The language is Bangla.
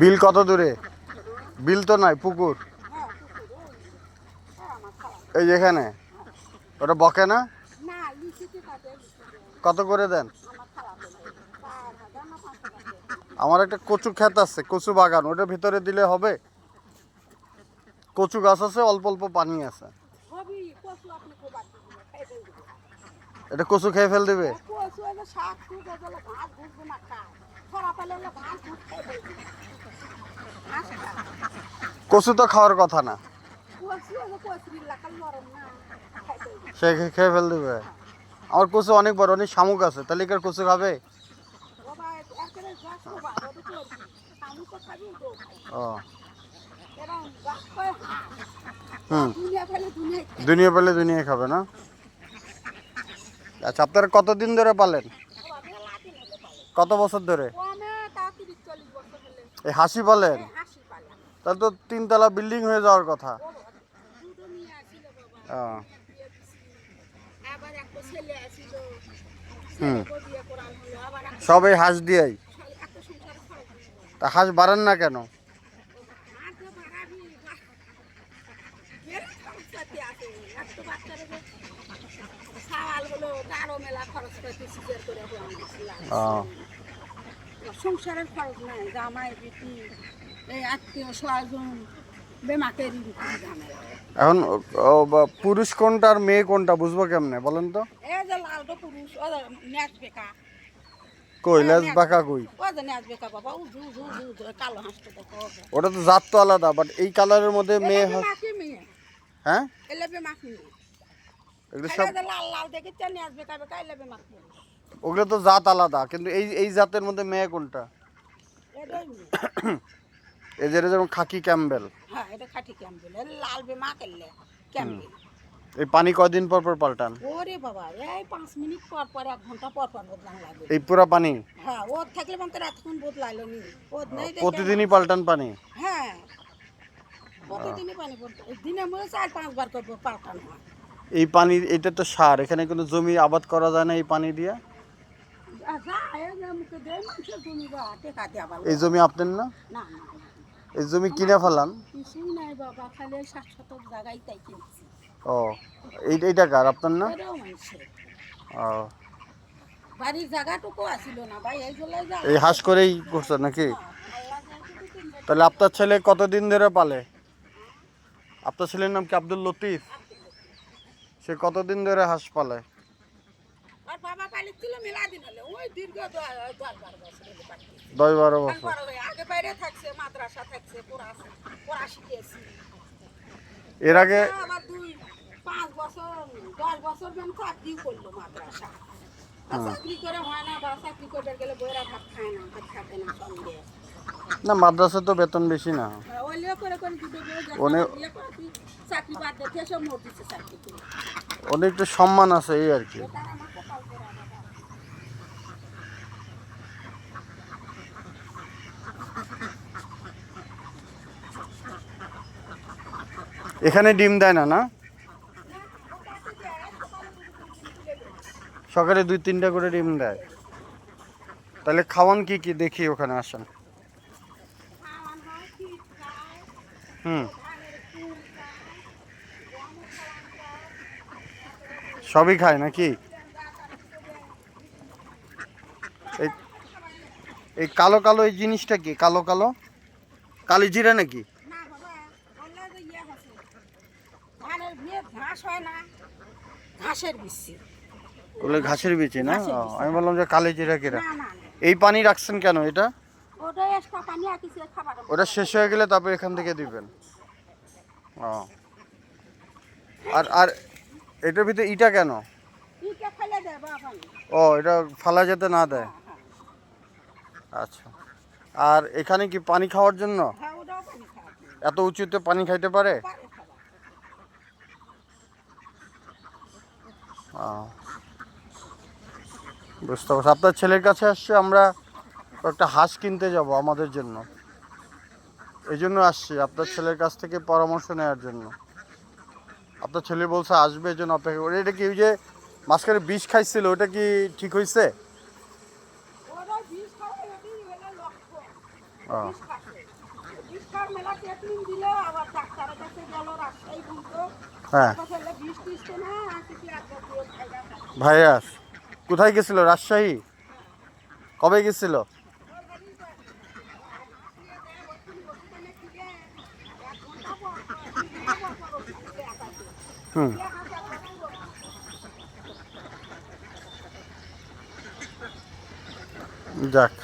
বিল কত দূরে? বিল তো নাই পুকুর। এই যেখানে? ওটা বকে না। কত করে দেন? আমার একটা কচু ক্ষেত আছে কচু বাগান। ওটার ভিতরে দিলে হবে? কচু গাছ আছে অল্প অল্প পানি আছে। এটা কচু খেয়ে ফেল দিবে হলে ঘাস ঘুরবে না খায় খরা পেলে ঘাস ঘুর খাই ফেলবে। ঘাস খায়। কচু তো খাওয়ার কথা না। সে খেয়ে ফেল দেবে আমার কচু অনেক বড়, অনেক শামুক আছে তাহলে কি কচু খাবে। ও। দুনিয়া পেলে দুনিয়া খাবে না আচ্ছা আপনারা কতদিন ধরে পালেন। কত বছর ধরে এই হাসি পালেন তাহলে তো তিনতলা বিল্ডিং হয়ে যাওয়ার কথা হুম। সব এই হাঁস দিয়েই। তা হাঁস বাড়ান না কেন আর তো বাড়াবি, বাহ। মেলা খরচপাতি আছে। একটা বাচ্চারে যে সাওয়াল হলো, তারও মেলা খরচপাতি সিজার করে সংসারের খরচ নাই জামাই বিটি এই আত্মীয় স্বজন ঝামেলা। এখন পুরুষ কোনটা আর মেয়ে কোনটা বুঝব কেমনে বলেন তো। এই যে লালটো পুরুষ ও ন্যাচ বেকা। কই লেজ বাঁকা কই? ও যে ন্যাচ বেকা বাবা উজু উজু উজু উজু কালো হাঁসটা দেখো ওটা তো জাত তো আলাদা বাট এই কালারের মধ্যে মেয়ে হ্যাঁ এলে বেমাকি মেয়ে। এগুলো সব লাল লাল দেখে বেমাক ওগুলো তো জাত আলাদা কিন্তু এই এই জাতের মধ্যে মেয়ে কোনটা? যে যেমন খাকি ক্যাম্বেল। হ্যাঁ এটা লাল ক্যাম্পেল এই পানি কয়দিন পর পর পাল্টান? ওরে বাবা এই পাঁচ মিনিট পর পর এক ঘণ্টা পর পর বদলান লাগে। এই পুরা পানি? হ্যাঁ ও থাকলে মানে রাতক্ষণ বদলাইলো নি। ও নেই প্রতিদিনই পাল্টান পানি? হ্যাঁ প্রতিদিনই পানি দিনে করব পাল্টানো হয়। এই পানি, এটা তো সার, এখানে কোনো জমি আবাদ করা যায় না এই পানি দিয়ে? এই জমি আপনার না। এই জমি কিনে ফেলান? ও, এই, এইটা কার, আপনার না? ও। এই এই হাঁস করেই করছে নাকি? তাহলে আপনার ছেলে কতদিন ধরে পালে? আপনার ছেলের নাম কি আব্দুল লতিফ? সে কতদিন ধরে হাঁস পালে আর বাবা পালিছিল মেলা দিন হলে। ওই দীর্ঘ দশ বারো বছর আগে বাইরে থাকছে মাদ্রাসা থাকছে পড়া শিখেছি এর আগে আবার দুই পাঁচ বছর দশ বছর যেন চাকরি করল মাদ্রাসা। আর চাকরি করে হয় না বা চাকরি করতে গেলে বইরা ভাত খায় না ভাত খাতে না সঙ্গে। না মাদ্রাসা তো বেতন বেশি না। ওই লিয়ে করে করে দুটো বিয়ে যখন অনেক- বিয়ে করে তুই চাকরি বাদ দেখে সব মোট দিচ্ছে চাকরি করে। অনেক একটু সম্মান আছে এই আর কি। এখানে ডিম দেয় না না? সকালে দুই তিনটা করে ডিম দেয়। তাহলে খাওয়ান কি কি দেখি ওখানে আসেন খাওয়ান হয় শীত খায় হুম। সবই খায় নাকি? এই এই কালো কালো এই জিনিসটা কি? কালো কালো? কালি জিরা নাকি? ইয়ে হচ্ছে ধানের বিয়ে ঘাস হয় না ঘাসের বিচি। না? আমি বললাম যে কালি জিরা কিরা। এই পানি রাখছেন কেন এটা? ওটা শেষ হয়ে গেলে তারপর এখান থেকে দিবেন। ও। আর আর এটার ভিতরে ইটা কেন? ও এটা ফালা যেতে না দেয়। আচ্ছা। আর এখানে কি পানি খাওয়ার জন্য? হ্যাঁ এত উঁচুতে পানি খাইতে পারে। বুঝতে পারছি। আপনার ছেলের কাছে আসছে আমরা একটা হাঁস কিনতে যাব আমাদের জন্য। এই জন্য আসছি আপনার ছেলের কাছ থেকে পরামর্শ নেওয়ার জন্য। আপনার ছেলে বলছে আসবে এই জন্য অপেক্ষা করে। এটা কি ওই যে মাঝখানে বিষ খাইছিল ওটা কি ঠিক হয়েছে বিষ খাওয়া এটাই হলো লক্ষ্য। ও। বিষ খাচ্ছে বিষ খাওয়ার মেলা ট্রিটমেন্ট দিল আবার ডাক্তারের কাছে গেল রাজশাহী ঘুরতো হ্যাঁ ছেলে বিষ টিস তো না আসি কি একবার দিয়ে খাইলা ভাইয়াস কোথায় গেছিল রাজশাহী কবে গেছিল হুম। যাক।